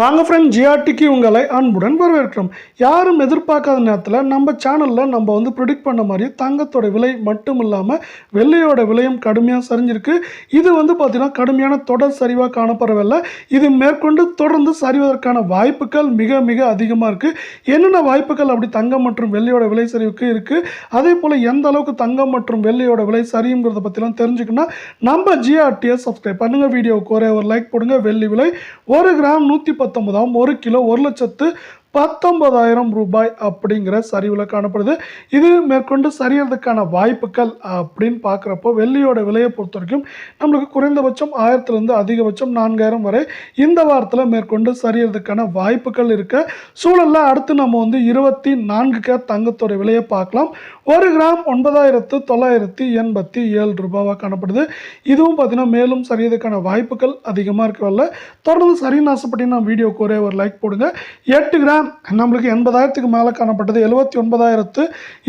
வாங்க ஃப்ரெண்ட் ஜிஆர்டிக்கு உங்களை அன்புடன் வரவேற்கிறோம். யாரும் எதிர்பார்க்காத நேரத்தில் நம்ம சேனலில் நம்ம வந்து ப்ரிடிக்ட் பண்ண மாதிரி தங்கத்தோட விலை மட்டும் இல்லாமல் வெள்ளையோட விலையும் கடுமையாக சரிஞ்சிருக்கு. இது வந்து பார்த்திங்கன்னா கடுமையான தொடர் சரிவாக காணப்படவில்லை. இது மேற்கொண்டு தொடர்ந்து சரிவதற்கான வாய்ப்புகள் மிக மிக அதிகமாக இருக்குது என்னென்ன வாய்ப்புகள்? அப்படி தங்கம் மற்றும் வெள்ளையோட விலை சரிவுக்கு இருக்குது அதே போல் எந்த அளவுக்கு தங்கம் மற்றும் வெள்ளையோட விலை சரியுங்கிறத பற்றிலாம் தெரிஞ்சுக்கணும்னா நம்ம ஜிஆர்டியை சப்ஸ்கிரைப் பண்ணுங்கள் வீடியோவுக்கு ஒரே ஒரு லைக் போடுங்க. வெள்ளி விலை ஒரு கிராம் நூற்றி பத்தொன்பதாம் ஒரு கிலோ ஒரு லட்சத்து பத்தொன்பதாயிரம் ரூபாய் அப்படிங்கிற சரிவில் காணப்படுது. இது மேற்கொண்டு சரியறதுக்கான வாய்ப்புகள் அப்படின்னு பார்க்குறப்போ வெள்ளியோட விலையை பொறுத்த வரைக்கும் நம்மளுக்கு குறைந்தபட்சம் ஆயிரத்துலேருந்து அதிகபட்சம் நான்காயிரம் வரை இந்த வாரத்தில் மேற்கொண்டு சரியறதுக்கான வாய்ப்புகள் இருக்க. சூழலில் அடுத்து நம்ம வந்து இருபத்தி நான்கு கே தங்கத்தோட விலையை பார்க்கலாம். ஒரு கிராம் ஒன்பதாயிரத்து தொள்ளாயிரத்தி எண்பத்தி ஏழு ரூபாவாக காணப்படுது. இதுவும் பார்த்தீங்கன்னா மேலும் சரியதுக்கான வாய்ப்புகள் அதிகமாக இருக்கவில்லை தொடர்ந்து சரின்னு ஆசைப்பட்டீங்கன்னா வீடியோக்கு ஒரே ஒரு லைக் போடுங்க. எட்டு கிராம் நம்மளுக்கு எண்பதாயிரத்துக்கு மேலே காணப்பட்டது. எழுபத்தி ஒன்பதாயிரத்து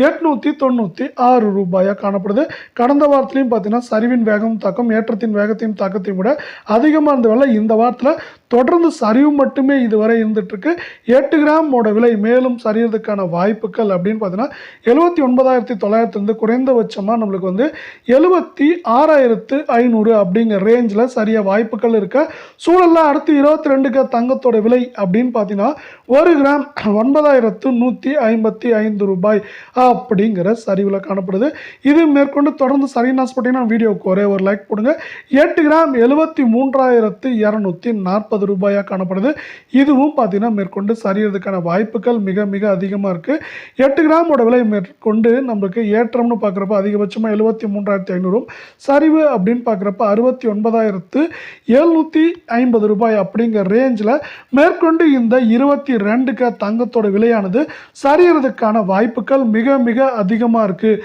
எட்நூற்றி தொண்ணூற்றி ஆறு ரூபாயாக காணப்படுது. கடந்த வாரத்துலையும் பார்த்தீங்கன்னா சரிவின் வேகம் தாக்கம் ஏற்றத்தின் வேகத்தையும் தாக்கத்தையும் விட அதிகமாக இருந்த விலை இந்த வாரத்தில் தொடர்ந்து சரிவு மட்டுமே இதுவரை இருந்துகிட்ருக்கு எட்டு கிராமோட விலை மேலும் சரியறதுக்கான வாய்ப்புகள் அப்படின்னு பார்த்தீங்கன்னா எழுபத்தி ஒன்பதாயிரத்தி தொள்ளாயிரத்துலேருந்து குறைந்தபட்சமாக நம்மளுக்கு வந்து எழுபத்தி ஆறாயிரத்து ஐநூறு அப்படிங்கிற ரேஞ்சில் சரியாக வாய்ப்புகள் இருக்க. சூழலில் அடுத்து இருபத்தி ரெண்டுக்கு தங்கத்தோட விலை அப்படின்னு பார்த்தீங்கன்னா ஒரு கிராம் ஒன்பதாயிரத்து நூற்றி ஐம்பத்தி ஐந்து ரூபாய் அப்படிங்கிற சரிவில் காணப்படுது. இது மேற்கொண்டு தொடர்ந்து சரின்னு பார்த்தீங்கன்னா வீடியோவுக்கு ஒரே ஒரு லைக் போடுங்க. எட்டு கிராம் எழுபத்தி மூன்றாயிரத்து இரநூத்தி நாற்பது ரூபாயாக காணப்படுது. இதுவும் பார்த்தீங்கன்னா மேற்கொண்டு சரியறதுக்கான வாய்ப்புகள் மிக மிக அதிகமாக இருக்குது எட்டு கிராமோட விலை மேற்கொண்டு நம்மளுக்கு ஏற்றம்னு பார்க்குறப்ப அதிகபட்சமாக எழுபத்தி மூன்றாயிரத்தி ஐநூறும் சரிவு அப்படின்னு பார்க்குறப்ப அறுபத்தி ஒன்பதாயிரத்து எழுநூற்றி ஐம்பது ரூபாய் அப்படிங்கிற ரேஞ்சில் மேற்கொண்டு இந்த இருபத்தி ரெண்டு ரெண்டுக்கு தங்கத்தோட விலையானது சரியறதுக்கான வாய்ப்புகள் மிக மிக அதிகமாக இருக்குது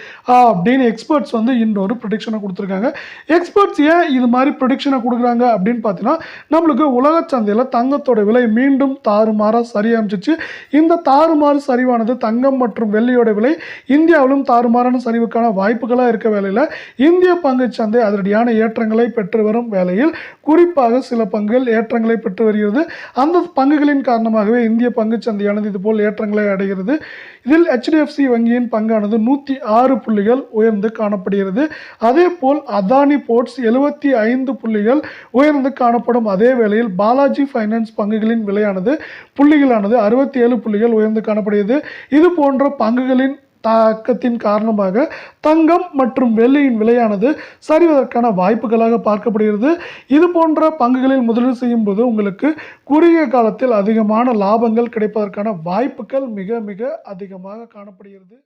அப்படின்னு எக்ஸ்பர்ட்ஸ் வந்து இன்னொரு ப்ரொடிக்ஷனை கொடுத்துருக்காங்க. எக்ஸ்பர்ட்ஸ் ஏன் இது மாதிரி ப்ரொடிக்ஷனை கொடுக்குறாங்க அப்படின்னு பார்த்தீங்கன்னா நம்மளுக்கு உலக சந்தையில் தங்கத்தோட விலை மீண்டும் தாறுமாறாக சரி அமைச்சிச்சு இந்த தாறுமாறு சரிவானது தங்கம் மற்றும் வெள்ளியோட விலை இந்தியாவிலும் தாறுமாறான சரிவுக்கான வாய்ப்புகளாக இருக்க வேலையில் இந்திய பங்குச் சந்தை அதிரடியான ஏற்றங்களை பெற்று வரும் வேளையில் குறிப்பாக சில பங்குகள் ஏற்றங்களை பெற்று வருகிறது. அந்த பங்குகளின் காரணமாகவே இந்திய பங்கு சந்தையானது இதுபோல் ஏற்றங்களை அடைகிறது. இதில் ஹெச்டிஎஃப்சி வங்கியின் பங்கானது நூற்றி ஆறு புள்ளிகள் உயர்ந்து காணப்படுகிறது. அதே போல் அதானி போர்ட்ஸ் எழுபத்தி ஐந்து புள்ளிகள் உயர்ந்து காணப்படும். அதே வேளையில் பாலாஜி ஃபைனான்ஸ் பங்குகளின் விலையானது புள்ளிகளானது அறுபத்தி ஏழு புள்ளிகள் உயர்ந்து காணப்படுகிறது. இது போன்ற பங்குகளின் தாக்கத்தின் காரணமாக தங்கம் மற்றும் வெள்ளியின் விலையானது சரிவதற்கான வாய்ப்புகளாக பார்க்கப்படுகிறது. இது போன்ற பங்குகளில் முதலீடு செய்யும் போது உங்களுக்கு குறுகிய காலத்தில் அதிகமான லாபங்கள் கிடைப்பதற்கான வாய்ப்புகள் மிக மிக அதிகமாக காணப்படுகிறது.